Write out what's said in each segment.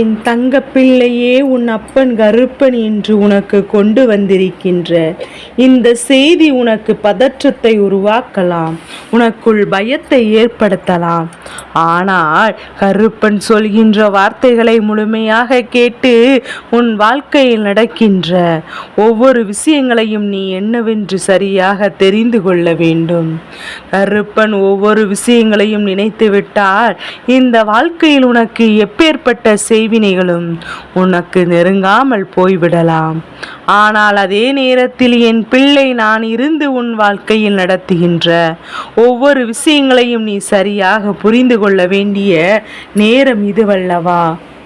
என் தங்க பிள்ளையே உன் அப்பன் கருப்பன் என்று உனக்கு கொண்டு வந்திருக்கின்ற இந்த செய்தி உனக்கு பதற்றத்தை உருவாக்கலாம் உனக்குள் பயத்தை ஏற்படுத்தலாம். ஆனால் கருப்பன் சொல்கின்ற வார்த்தைகளை முழுமையாக கேட்டு உன் வாழ்க்கையில் நடக்கின்ற ஒவ்வொரு விஷயங்களையும் நீ என்னவென்று சரியாக தெரிந்து கொள்ள வேண்டும். கருப்பன் ஒவ்வொரு விஷயங்களையும் நினைத்து விட்டால் இந்த வாழ்க்கையில் உனக்கு எப்பேற்பட்ட செய்வினைகளும் உனக்கு நெருங்காமல் போய்விடலாம். ஆனால் அதே நேரத்தில் என் பிள்ளை நான் இருந்து உன் வாழ்க்கையில் நடத்துகின்ற ஒவ்வொரு விஷயங்களையும் நீ சரியாக புரிந்து கொள்ள வேண்டிய நேரம் இதுவல்லவா?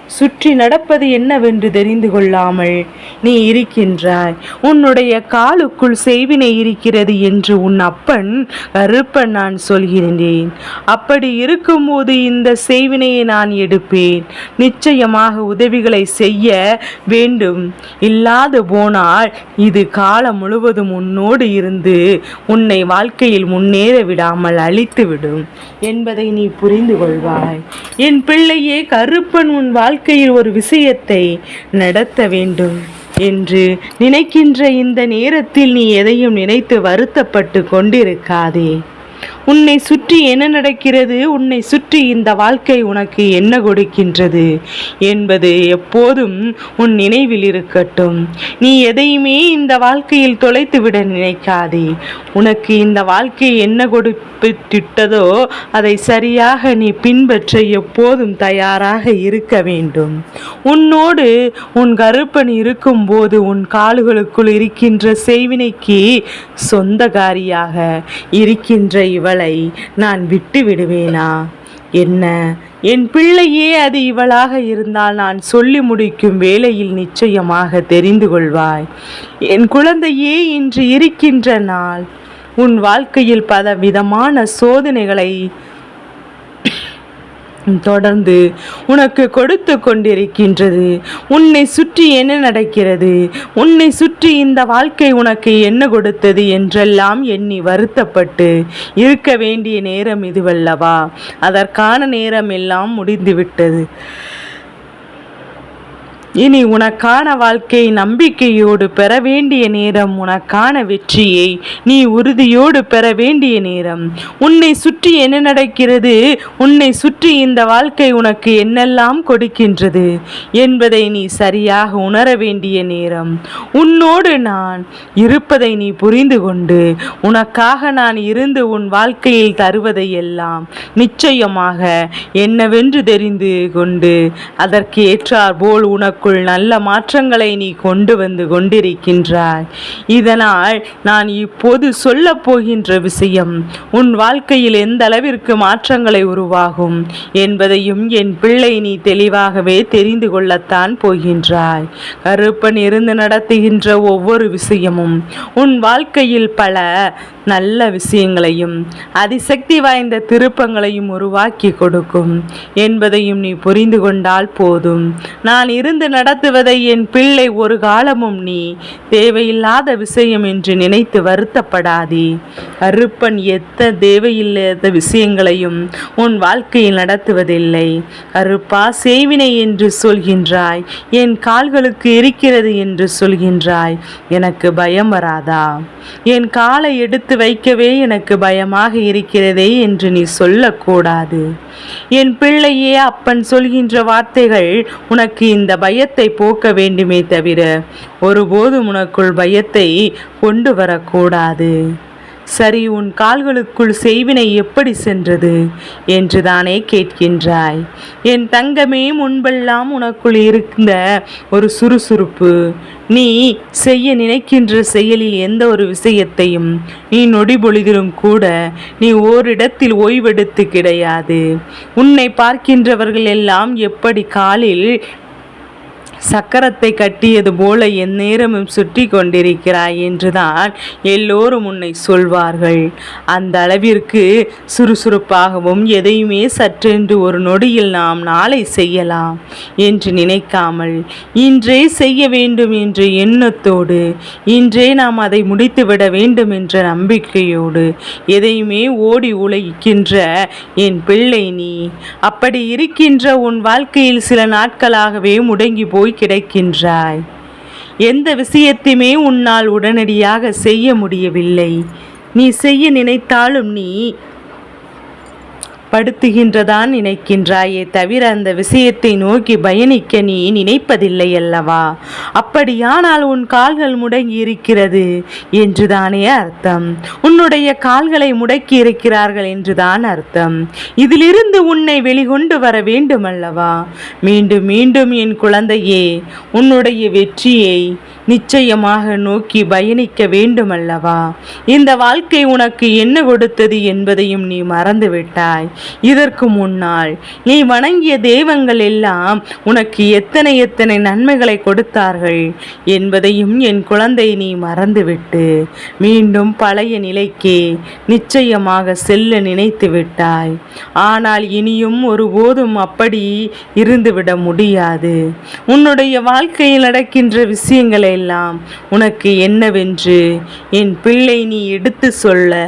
சுற்றி நடப்பது என்னவென்று தெரிந்து கொள்ளாமல் நீ இருக்கின்றாய். உன்னுடைய காலுக்குள் செய்வினை இருக்கிறது என்று உன் அப்பன் கருப்பன் நான் சொல்கிறேன். அப்படி இருக்கும்போது இந்த செய்வினையை நான் எடுப்பேன். நிச்சயமாக உதவிகளை செய்ய வேண்டும். இல்லாது போனால் இது காலம் முழுவதும் உன்னோடு இருந்து உன்னை வாழ்க்கையில் முன்னேற விடாமல் அழித்துவிடும். என்பதை நீ புரிந்து கொள்வாய். என் பிள்ளையே கருப்பன் உன் வாழ்க்கையில் ஒரு விஷயத்தை நடத்த வேண்டும் என்று நினைக்கின்ற இந்த நேரத்தில் நீ எதையும் நினைத்து வருத்தப்பட்டு கொண்டிருக்காதே. உன்னை சுற்றி என்ன நடக்கிறது? உன்னை சுற்றி இந்த வாழ்க்கை உனக்கு என்ன கொடுக்கின்றது? என்பது எப்போதும் உன் நினைவில் இருக்கட்டும். நீ எதையுமே இந்த வாழ்க்கையில் தொலைத்துவிட நினைக்காதே. உனக்கு இந்த வாழ்க்கை என்ன கொடுப்பிட்டதோ அதை சரியாக நீ பின்பற்ற எப்போதும் தயாராக இருக்க வேண்டும். உன்னோடு உன் கருப்பன் இருக்கும்போது உன் கால்களுக்குள் இருக்கின்ற செய்வினைக்கு சொந்தகாரியாக இருக்கின்ற இவளை நான் விட்டு விடுவேனா? என்ன? என் பிள்ளையே அது இவளாக இருந்தால் நான் சொல்லி முடிக்கும் வேளையில் நிச்சயமாக தெரிந்து கொள்வாய். என் குழந்தையே இன்று இருக்கின்ற நாள் உன் வாழ்க்கையில் பல விதமான சோதனைகளை தொடர்ந்து உனக்கு கொடுத்து கொண்டிருக்கின்றது. உன்னை சுற்றி என்ன நடக்கிறது? உன்னை சுற்றி இந்த வாழ்க்கை உனக்கு என்ன கொடுத்தது என்றெல்லாம் எண்ணி வருத்தப்பட்டு இருக்க வேண்டிய நேரம் இதுவல்லவா? அதற்கான நேரம் எல்லாம் முடிந்துவிட்டது. இனி உனக்கான வாழ்க்கை நம்பிக்கையோடு பெற வேண்டிய நேரம் உனக்கான வெற்றியை நீ உறுதியோடு பெற வேண்டிய நேரம். உன்னை சுற்றி என்ன நடக்கிறது? உன்னை சுற்றி இந்த வாழ்க்கை உனக்கு என்னெல்லாம் கொடுக்கின்றது என்பதை நீ சரியாக உணர வேண்டிய நேரம். உன்னோடு நான் இருப்பதை நீ புரிந்து கொண்டு உனக்காக நான் இருந்து உன் வாழ்க்கையில் தருவதை எல்லாம் நிச்சயமாக என்னவென்று தெரிந்து கொண்டு அதற்கு ஏற்றார் போல் எனக்குள் நல்ல மாற்றங்களை நீ கொண்டு வந்து கொண்டிருக்கின்றாய். இதனால் நான் இப்போது சொல்ல போகின்ற விஷயம் உன் வாழ்க்கையில் எந்த அளவிற்கு மாற்றங்களை உருவாகும் என்பதையும் என் பிள்ளை நீ தெளிவாகவே தெரிந்து கொள்ளத்தான் போகின்றாய். கருப்பன் இருந்து நடத்துகின்ற ஒவ்வொரு விஷயமும் உன் வாழ்க்கையில் பல நல்ல விஷயங்களையும் அதிசக்தி வாய்ந்த திருப்பங்களையும் உருவாக்கி கொடுக்கும். என்பதையும் நீ புரிந்து கொண்டால் போதும். நான் இருந்து நடத்துவதை என் பிள்ளை ஒரு காலமும் நீ தேவையில்லாத விஷயம் என்று நினைத்து வருத்தப்படாதே. கருப்பன் எத்த தேவையில்லாத விஷயங்களையும் உன் வாழ்க்கையில் நடத்துவதில்லை. கருப்பா செய்வினை என்று சொல்கின்றாய். என் கால்களுக்கு இருக்கிறது என்று சொல்கின்றாய். எனக்கு பயம் வராதா? என் காலை எடுத்து வைக்கவே எனக்கு பயமாக இருக்கிறதே என்று நீ சொல்லக்கூடாது. என் பிள்ளையே அப்பன் சொல்கின்ற வார்த்தைகள் உனக்கு இந்த பயத்தை போக்க வேண்டுமே தவிர ஒருபோதும் உனக்குள் பயத்தை கொண்டு வரக்கூடாது. சரி உன் கால்களுக்குள் செய்வினை எப்படி சென்றது? என்று தானே கேட்கின்றாய். என் தங்கமே முன்பெல்லாம் உனக்குள் இருந்த ஒரு சுறுசுறுப்பு. நீ செய்ய நினைக்கின்ற செயலில் எந்த ஒரு விஷயத்தையும் நீ நொடிபொழுதிலும் கூட நீ ஓரிடத்தில் ஓய்வெடுத்து கிடையாது. உன்னை பார்க்கின்றவர்கள் எல்லாம் எப்படி காலில் சக்கரத்தை கட்டியது போல எந்நேரமும் சுற்றி கொண்டிருக்கிறாய் என்றுதான் எல்லோரும் உன்னை சொல்வார்கள். அந்த அளவிற்கு சுறுசுறுப்பாகவும் எதையுமே சற்றென்று ஒரு நொடியில் நாம் நாளை செய்யலாம் என்று நினைக்காமல் இன்றே செய்ய வேண்டும் என்ற எண்ணத்தோடு இன்றே நாம் அதை முடித்துவிட வேண்டும் என்ற நம்பிக்கையோடு எதையுமே ஓடி உழைக்கின்ற என் பிள்ளை நீ. அப்படி இருக்கின்ற உன் வாழ்க்கையில் சில நாட்களாகவே முடங்கி போய் கிடைக்கின்றாய். எந்த விஷயத்தையுமே உன்னால் உடனடியாக செய்ய முடியவில்லை. நீ செய்ய நினைத்தாலும் நீ படுத்துகின்றதான் நினைக்கின்றாயே தவிர அந்த விஷயத்தை நோக்கி பயணிக்க நீ நினைப்பதில்லை அல்லவா? அப்படியானால் உன் கால்கள் முடங்கி இருக்கிறது என்றுதானே அர்த்தம். உன்னுடைய கால்களை முடக்கி இருக்கிறார்கள் என்றுதான் அர்த்தம். இதிலிருந்து உன்னை வெளிகொண்டு வர வேண்டும் அல்லவா மீண்டும் மீண்டும் என் குழந்தையே உன்னுடைய வெற்றியை நிச்சயமாக நோக்கி பயணிக்க வேண்டுமல்லவா? இந்த வாழ்க்கை உனக்கு என்ன கொடுத்தது என்பதையும் நீ மறந்துவிட்டாய். இதற்கு முன்னால் நீ வணங்கிய தெய்வங்கள் எல்லாம் உனக்கு எத்தனை எத்தனை நன்மைகளை கொடுத்தார்கள் என்பதையும் என் குழந்தை நீ மறந்துவிட்டு மீண்டும் பழைய நிலைக்கே நிச்சயமாக செல்ல நினைத்து விட்டாய். ஆனால் இனியும் ஒருபோதும் அப்படி இருந்துவிட முடியாது. உன்னுடைய வாழ்க்கையில் நடக்கின்ற விஷயங்களை எல்லாம் உனக்கு என்னவென்று என் பிள்ளை நீ எடுத்து சொல்ல.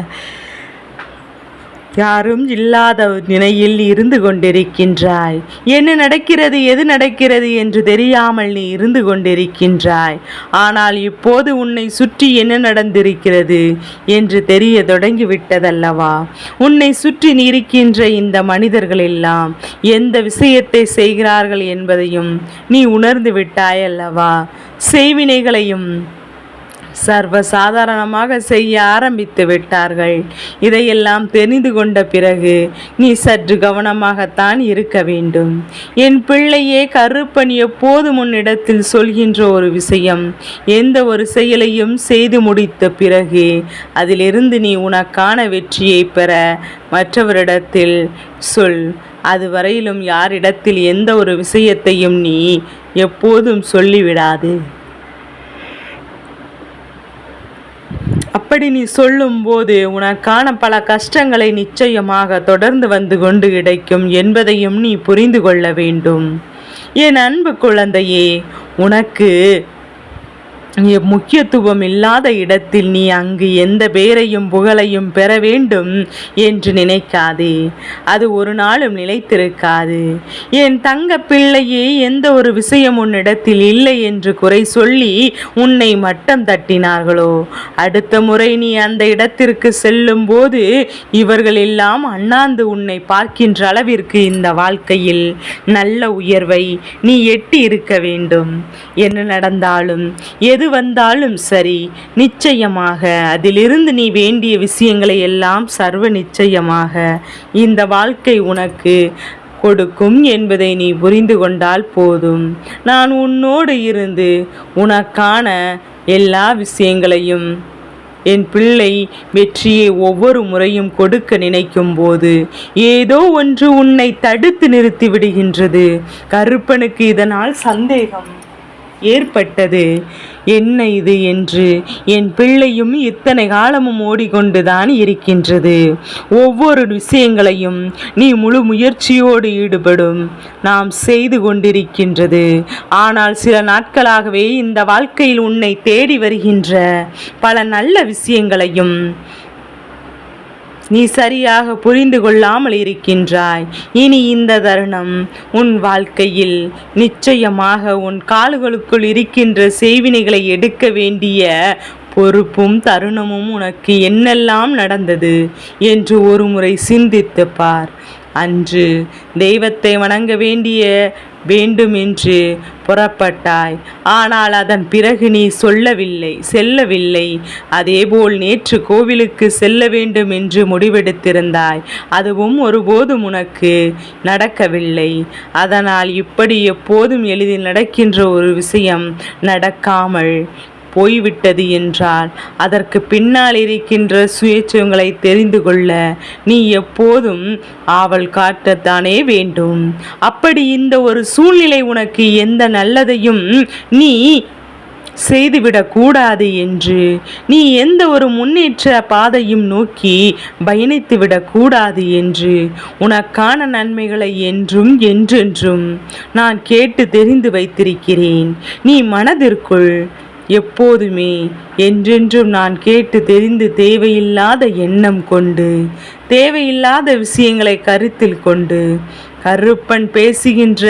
யாரும் இல்லாத நிலையில் இருந்து கொண்டிருக்கின்றாய். என்ன நடக்கிறது எது நடக்கிறது என்று தெரியாமல் நீ இருந்து கொண்டிருக்கின்றாய். ஆனால் இப்போது உன்னை சுற்றி என்ன நடந்திருக்கிறது என்று தெரிய தொடங்கிவிட்டதல்லவா உன்னை சுற்றி இருக்கின்ற இந்த மனிதர்கள் எல்லாம் எந்த விஷயத்தை செய்கிறார்கள் என்பதையும் நீ உணர்ந்து விட்டாய் அல்லவா செய்வினைகளையும் சர்வ சாதாரணமாக செய்ய ஆரம்பித்து விட்டார்கள். இதையெல்லாம் தெரிந்து கொண்ட பிறகு நீ சற்று கவனமாகத்தான் இருக்க வேண்டும். என் பிள்ளையே கருப்பன் எப்போதும் உன்னிடத்தில் சொல்கின்ற ஒரு விஷயம் எந்த ஒரு செயலையும் செய்து முடித்த பிறகு அதிலிருந்து நீ உனக்கான வெற்றியை பெற மற்றவரிடத்தில் சொல். அதுவரையிலும் யாரிடத்தில் எந்த ஒரு விஷயத்தையும் நீ எப்போதும் சொல்லிவிடாது. அப்படி நீ சொல்லும்போது உனக்கான பல கஷ்டங்களை நிச்சயமாக தொடர்ந்து வந்து கொண்டு கிடைக்கும் என்பதையும் நீ புரிந்து கொள்ள வேண்டும். என் அன்பு குழந்தையே உனக்கு முக்கியத்துவம் இல்லாத இடத்தில் நீ அங்கு எந்த பேரையும் புகழையும் பெற வேண்டும் என்று நினைக்காதே. அது ஒரு நாளும் நிலைத்திருக்காது. என் தங்க பிள்ளையே எந்த ஒரு விஷயம் உன்னிடத்தில் இல்லை என்று குறை சொல்லி உன்னை மட்டம் தட்டினார்களோ? அடுத்த முறை நீ அந்த இடத்திற்கு செல்லும் போது இவர்கள் எல்லாம் அண்ணாந்து உன்னை பார்க்கின்ற அளவிற்கு இந்த வாழ்க்கையில் நல்ல உயர்வை நீ எட்டி இருக்க வேண்டும். என்ன நடந்தாலும் எது வந்தாலும் சரி நிச்சயமாக அதிலிருந்து நீ வேண்டிய விஷயங்களை எல்லாம் சர்வ நிச்சயமாக இந்த வாழ்க்கை உனக்கு கொடுக்கும் என்பதை நீ புரிந்து கொண்டால் போதும். நான் உன்னோடு இருந்து உனக்கான எல்லா விஷயங்களையும் என் பிள்ளை வெற்றியை ஒவ்வொரு முறையும் கொடுக்க நினைக்கும் போது ஏதோ ஒன்று உன்னை தடுத்து நிறுத்தி விடுகின்றது. கருப்பனுக்கு இதனால் சந்தேகம். ஏற்பட்டது. என்ன இது என்று என் பிள்ளையும் இத்தனை காலமும் ஓடிக்கொண்டுதான் இருக்கின்றது. ஒவ்வொரு விஷயங்களையும் நீ முழு முயற்சியோடு ஈடுபடும். நாம் செய்து கொண்டிருக்கின்றது. ஆனால் சில நாட்களாகவே இந்த வாழ்க்கையில் உன்னை தேடி வருகின்ற பல நல்ல விஷயங்களையும் நீ சரியாக புரிந்து கொள்ளாமல் இருக்கின்றாய். இனி இந்த தருணம் உன் வாழ்க்கையில் நிச்சயமாக உன் கால்களுக்குள் இருக்கின்ற செய்வினைகளை எடுக்க வேண்டிய பொறுப்பும் தருணமும் உனக்கு என்னெல்லாம் நடந்தது? என்று ஒரு முறை சிந்தித்து பார். அன்று தெய்வத்தை வணங்க வேண்டிய வேண்டும் என்று புறப்பட்டாய். ஆனால் அதன் பிறகு நீ சொல்லவில்லை செல்லவில்லை. அதேபோல் நேற்று கோவிலுக்கு செல்ல வேண்டும் என்று முடிவெடுத்திருந்தாய். அதுவும் ஒருபோதும் உனக்கு நடக்கவில்லை. அதனால் இப்படி எப்போதும் எளிதில் நடக்கின்ற ஒரு விஷயம் நடக்காமல் போய்விட்டது என்றால் அதற்கு பின்னால் இருக்கின்ற சுயேட்சங்களை தெரிந்து கொள்ள நீ எப்போதும் ஆவல் காட்டத்தானே வேண்டும். அப்படி இந்த ஒரு சூழ்நிலை உனக்கு எந்த நல்லதையும் நீ செய்துவிடக்கூடாது என்று. நீ எந்த ஒரு முன்னேற்ற பாதையும் நோக்கி பயணித்துவிடக்கூடாது என்று. உனக்கான நன்மைகளை என்றும் என்றென்றும் நான் கேட்டு தெரிந்து வைத்திருக்கிறேன். நீ மனதிற்குள் எப்போதுமே என்றென்றும் நான் கேட்டு தெரிந்து தேவையில்லாத எண்ணம் கொண்டு தேவையில்லாத விஷயங்களை கருத்தில் கொண்டு கருப்பன் பேசுகின்ற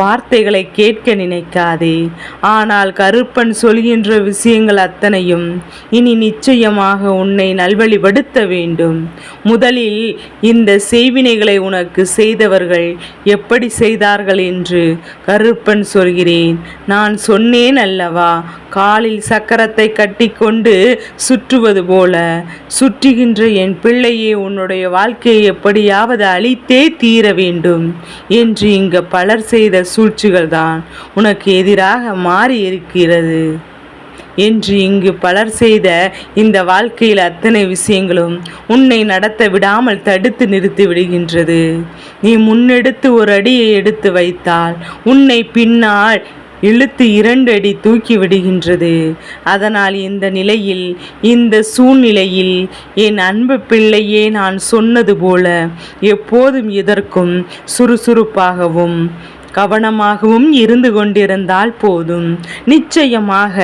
வார்த்தைகளை கேட்க நினைக்காதே. ஆனால் கருப்பன் சொல்கின்ற விஷயங்கள் அத்தனையும் இனி நிச்சயமாக உன்னை நல்வழிப்படுத்த வேண்டும். முதலில் இந்த செய்வினைகளை உனக்கு செய்தவர்கள் எப்படி செய்தார்கள் என்று கருப்பன் சொல்கிறேன். நான் சொன்னேன் அல்லவா காலில் சக்கரத்தை கட்டிக்கொண்டு சுற்றுவது போல. சுற்றுகின்ற என் பிள்ளையே உன்னுடைய வாழ்க்கையை எப்படியாவது அழித்தே தீர வேண்டும் என்று இங்கு பலர் செய்த சூழ்ச்சிகள் தான் உனக்கு எதிராக மாறி இருக்கிறது என்று இங்கு பலர் செய்த இந்த வாழ்க்கையில் அத்தனை விஷயங்களும் உன்னை நடத்த விடாமல் தடுத்து நிறுத்தி விடுகின்றது. நீ முன்னெடுத்து ஒரு அடியை எடுத்து வைத்தால் உன்னை பின்னால் இழுத்து இரண்டு அடி தூக்கி விடுகின்றது. அதனால் இந்த நிலையில் இந்த சூழ்நிலையில் என் அன்பு பிள்ளையே நான் சொன்னது போல எப்போதும் எதற்கும் சுறுசுறுப்பாகவும் கவனமாகவும் இருந்து கொண்டிருந்தால் போதும். நிச்சயமாக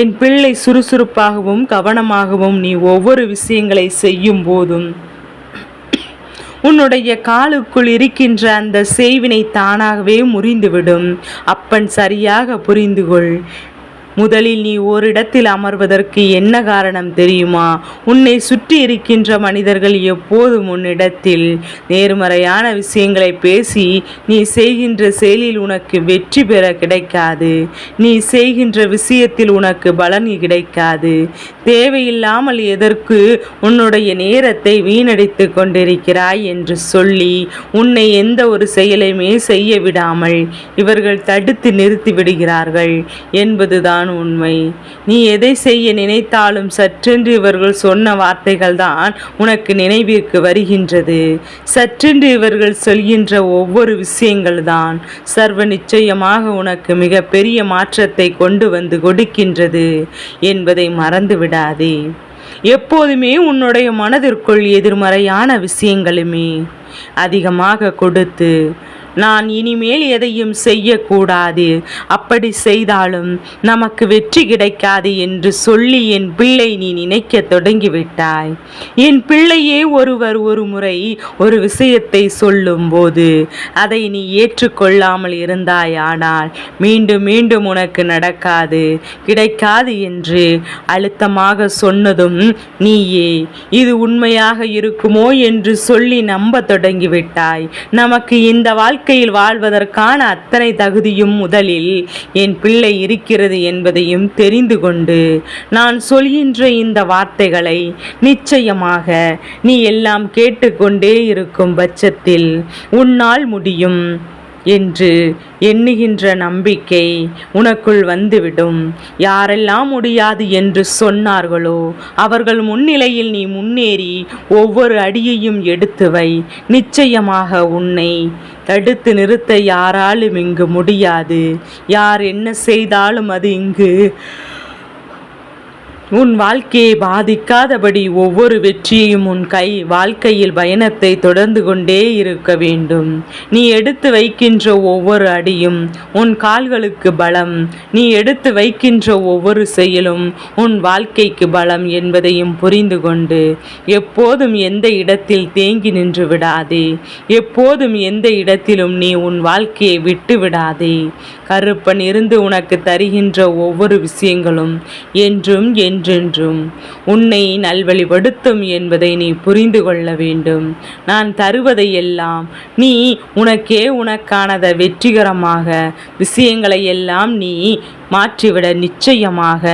என் பிள்ளை சுறுசுறுப்பாகவும் கவனமாகவும் நீ ஒவ்வொரு விஷயங்களை செய்யும் போதும் உன்னுடைய காலுக்குள் இருக்கின்ற அந்த செய்வினை தானாகவே முறிந்துவிடும். அப்பன் சரியாக புரிந்துகொள். முதலில் நீ ஓரிடத்தில் அமர்வதற்கு என்ன காரணம் தெரியுமா? உன்னை சுற்றி இருக்கின்ற மனிதர்கள் எப்போதும் உன்னிடத்தில். நேர்மறையான விஷயங்களை பேசி நீ செய்கின்ற செயலில் உனக்கு வெற்றி பெற கிடைக்காது. நீ செய்கின்ற விஷயத்தில் உனக்கு பலன் கிடைக்காது. தேவையில்லாமல் எதற்கு உன்னுடைய நேரத்தை வீணடித்து கொண்டிருக்கிறாய் என்று சொல்லி உன்னை எந்த ஒரு செயலையுமே செய்ய விடாமல் இவர்கள் தடுத்து நிறுத்தி விடுகிறார்கள் என்பதுதான் உண்மை. நீ எதை செய்ய நினைத்தாலும் சற்றென்று இவர்கள் சொன்ன வார்த்தைகள் தான் உனக்கு நினைவிற்கு வருகின்றது. சற்றென்று இவர்கள் சொல்கின்ற ஒவ்வொரு விஷயங்கள் தான் சர்வ நிச்சயமாக உனக்கு மிக பெரிய மாற்றத்தை கொண்டு வந்து கொடுக்கின்றது என்பதை மறந்து விடாதே. எப்போதுமே உன்னுடைய மனதிற்குள் எதிர்மறையான விஷயங்களுமே அதிகமாக கொடுத்து நான் இனிமேல் எதையும் செய்யக்கூடாது. அப்படி செய்தாலும் நமக்கு வெற்றி கிடைக்காது என்று சொல்லி என் பிள்ளை நீ நினைக்க தொடங்கிவிட்டாய். என் பிள்ளையே ஒருவர் ஒரு முறை ஒரு விஷயத்தை சொல்லும்போது அதை நீ ஏற்றுக்கொள்ளாமல் இருந்தாயானால் மீண்டும் மீண்டும் உனக்கு நடக்காது கிடைக்காது என்று அழுத்தமாக சொன்னதும் நீயே இது உண்மையாக இருக்குமோ என்று சொல்லி நம்ப தொடங்கிவிட்டாய். நமக்கு இந்த வாழ்க்கை வாழ்க்கையில் வாழ்வதற்கான அத்தனை தகுதியும் முதலில் என் பிள்ளை இருக்கிறது என்பதையும் தெரிந்து கொண்டு நான் சொல்கின்ற இந்த வார்த்தைகளை நிச்சயமாக நீ எல்லாம் கேட்டுக்கொண்டே இருக்கும் பட்சத்தில் உன்னால் முடியும் என்று எண்ணுகின்ற நம்பிக்கை உனக்குள் வந்துவிடும். யாரெல்லாம் முடியாது என்று சொன்னார்களோ அவர்கள் முன்னிலையில் நீ முன்னேறி ஒவ்வொரு அடியையும் எடுத்து வை. நிச்சயமாக உன்னை தடுத்து நிறுத்த யாராலும் இங்கு முடியாது. யார் என்ன செய்தாலும் அது இங்கு உன் வாழ்க்கையை பாதிக்காதபடி ஒவ்வொரு வெற்றியையும் உன் கை வாழ்க்கையில் பயணத்தை தொடர்ந்து கொண்டே இருக்க வேண்டும். நீ எடுத்து வைக்கின்ற ஒவ்வொரு அடியும் உன் கால்களுக்கு பலம். நீ எடுத்து வைக்கின்ற ஒவ்வொரு செயலும் உன் வாழ்க்கைக்கு பலம் என்பதையும் புரிந்து கொண்டு எப்போதும் எந்த இடத்தில் தேங்கி நின்று விடாதே. எப்போதும் எந்த இடத்திலும் நீ உன் வாழ்க்கையை விட்டு விடாதே. கருப்பன் இருந்து உனக்கு தருகின்ற ஒவ்வொரு விஷயங்களும் என்றும் என் என்றென்றும் உன்னை நல்வழிப்படுத்தும் என்பதை நீ புரிந்து கொள்ள வேண்டும். நான் தருவதை எல்லாம் நீ உனக்கே உனக்கானத வெற்றிகரமாக விஷயங்களை எல்லாம் நீ மாற்றிவிட நிச்சயமாக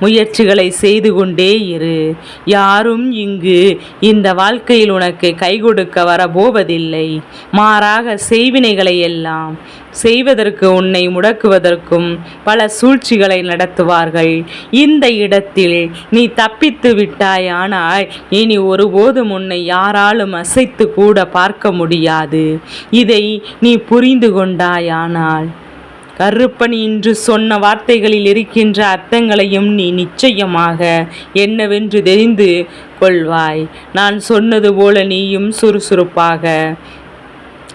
முயற்சிகளை செய்து கொண்டே இரு. யாரும் இங்கு இந்த வாழ்க்கையில் உனக்கு கை கொடுக்க வரப்போவதில்லை. மாறாக செய்வினைகளை எல்லாம் செய்வதற்கு உன்னை முடக்குவதற்கும் பல சூழ்ச்சிகளை நடத்துவார்கள். இந்த இடத்தில் நீ தப்பித்து விட்டாயானால் இனி ஒருபோதும் உன்னை யாராலும் அசைத்து கூட பார்க்க முடியாது. இதை நீ புரிந்து கொண்டாயானால் கருப்பன் இன்று சொன்ன வார்த்தைகளில் இருக்கின்ற அர்த்தங்களையும் நீ நிச்சயமாக என்னவென்று தெரிந்து கொள்வாய். நான் சொன்னது போல நீயும் சுறுசுறுப்பாக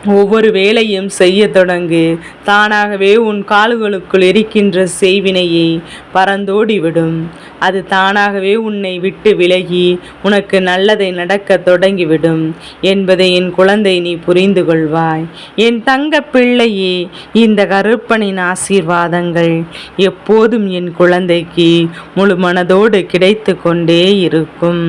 ஒவ்வொரு வேலையும் செய்ய தொடங்கு. தானாகவே உன் கால்களுக்குள் இருக்கின்ற செய்வினையை பறந்தோடிவிடும். அது தானாகவே உன்னை விட்டு விலகி உனக்கு நல்லதை நடக்க தொடங்கிவிடும் என்பதை என் குழந்தை நீ புரிந்து கொள்வாய். என் தங்க பிள்ளையே இந்த கருப்பனின் ஆசீர்வாதங்கள் எப்போதும் என் குழந்தைக்கு முழு மனதோடு கிடைத்து கொண்டே இருக்கும்.